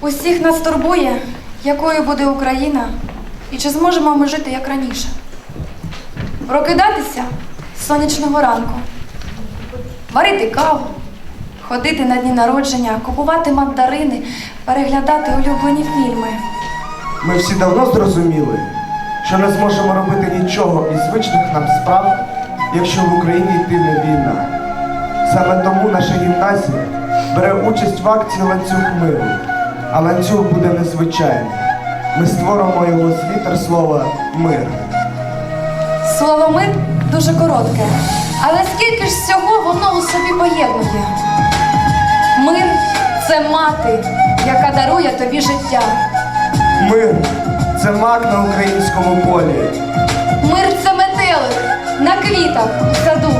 Усіх нас турбує, якою буде Україна і чи зможемо ми жити як раніше. Прокидатися з сонячного ранку, варити каву, ходити на дні народження, купувати мандарини, переглядати улюблені фільми. Ми всі давно зрозуміли, що не зможемо робити нічого із звичних нам справ, якщо в Україні йтиме війна. Саме тому наша гімназія бере участь в акції ланцюг миру, а ланцюг буде незвичайний. Ми створимо його з літер слова мир. Слово мир дуже коротке, але скільки ж всього воно у собі поєднує. Мир це мати, яка дарує тобі життя. Мир це мак на українському полі. Мир це метелик на квітах у саду.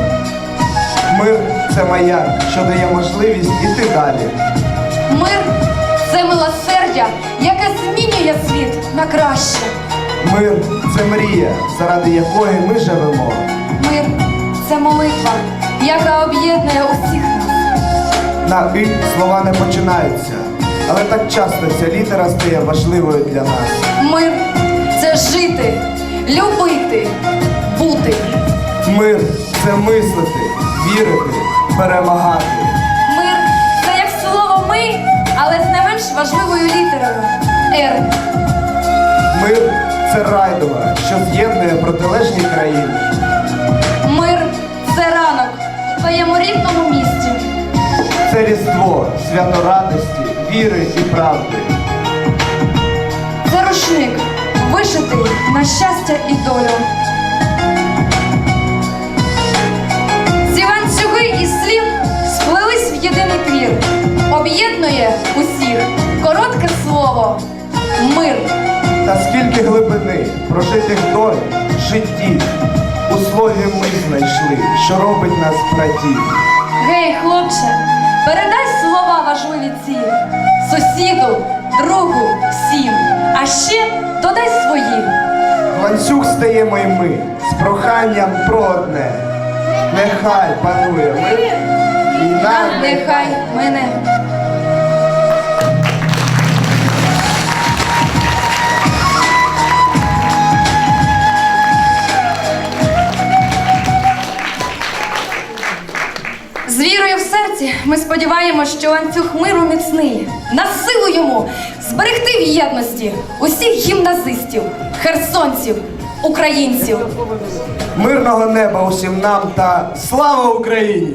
Мир це маяк, що дає можливість іти далі. Мир милосердя, яке змінює світ на краще. Мир це мрія, заради якої ми живемо. Мир це молитва, яка об'єднує усіх нас. На «и» слова не починаються, але так часто ця літера стає важливою для нас. Мир це жити, любити, бути. Мир це мислити, вірити, перемагати. Менш важливою літерою Р. Мир це райдова, що з'єднує протилежні країни. Мир це ранок у твоєму рідному місті. Це різдво, свято радості, віри і правди. Це рушник, вишитий на щастя і долю. Скільки глибини прожитих доль в житті. У слові ми знайшли, що робить нас братів. Гей, хлопче, передай слова важливі ці сусіду, другу, всім. А ще додай свої. В ланцюг стаємо й ми з проханням про одне. Нехай панує мир і нам нехай мене. Ми сподіваємося, що ланцюг миру міцний. Насилу йому зберегти в єдності усіх гімназистів, херсонців, українців. мирного неба усім нам та слава Україні!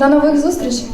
До нових зустрічей!